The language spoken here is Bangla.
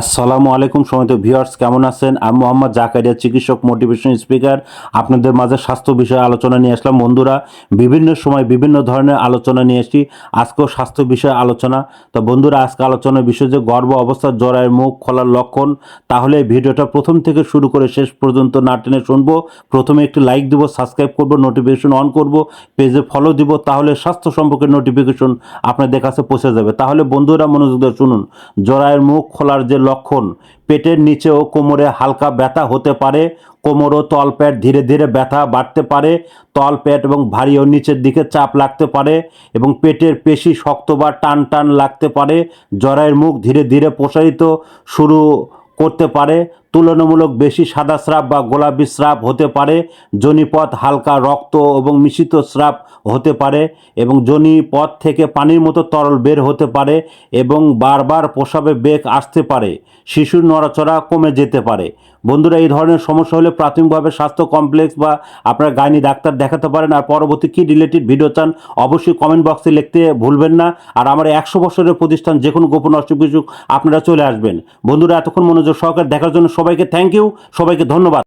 আসসালামু আলাইকুম সমিত ভিউয়ার্স, কেমন আছেন? আমি মোহাম্মদ জাকারিয়া, চিকিৎসক মোটিভেশন স্পিকার। আপনাদের মাঝে স্বাস্থ্য বিষয়ে আলোচনা নিয়ে আসলাম। বন্ধুরা, বিভিন্ন সময় বিভিন্ন ধরনের আলোচনা নিয়ে আসছি। আজকেও স্বাস্থ্য বিষয়ে আলোচনা। তো বন্ধুরা, আজকে আলোচনার বিষয় যে গর্ভ অবস্থার জরায়ের মুখ খোলার লক্ষণ। তাহলে ভিডিওটা প্রথম থেকে শুরু করে শেষ পর্যন্ত না টেনে শুনব। প্রথমে একটি লাইক দিব, সাবস্ক্রাইব করব, নোটিফিকেশন অন করব, পেজে ফলো দিব, তাহলে স্বাস্থ্য সম্পর্কে নোটিফিকেশন আপনাদের কাছে পৌঁছে যাবে। তাহলে বন্ধুরা মনোযোগ দিয়ে শুনুন। জরায়ের মুখ খোলার যে লক্ষণ। পেটের নিচে ও কোমরে হালকা ব্যথা হতে পারে কোমর ও তলপেট ধীরে ধীরে ব্যথা বাড়তে পারে, তলপেট এবং ভারী ও নিচের দিকে চাপ লাগতে পারে এবং পেটের পেশি শক্ত বা টান টান লাগতে পারে, জরায়ের মুখ ধীরে ধীরে প্রসারিত শুরু করতে পারে তুলনামূলক বেশি সাদা স্রাব বা গোলাপি স্রাব হতে পারে, জনিপথ হালকা রক্ত এবং মিশ্রিত স্রাব হতে পারে এবং জনিপথ থেকে পানির মতো তরল বের হতে পারে এবং বারবার প্রসাবে বেগ আসতে পারে, শিশুর নড়াচড়া কমে যেতে পারে। বন্ধুরা, এই ধরনের সমস্যা হলে প্রাথমিকভাবে স্বাস্থ্য কমপ্লেক্স বা আপনার গাইনি ডাক্তার দেখাতে পারেন আর পরবর্তী কী রিলেটেড ভিডিও চান অবশ্যই কমেন্ট বক্সে লিখতে ভুলবেন না আর আমার একশো বছরের প্রতিষ্ঠান যে কোনো গোপন অসুখ বিসুখ আপনারা চলে আসবেন। বন্ধুরা, এতক্ষণ মনোযোগ সহকারে দেখার জন্য সবাইকে থ্যাংক ইউ সবাইকে ধন্যবাদ।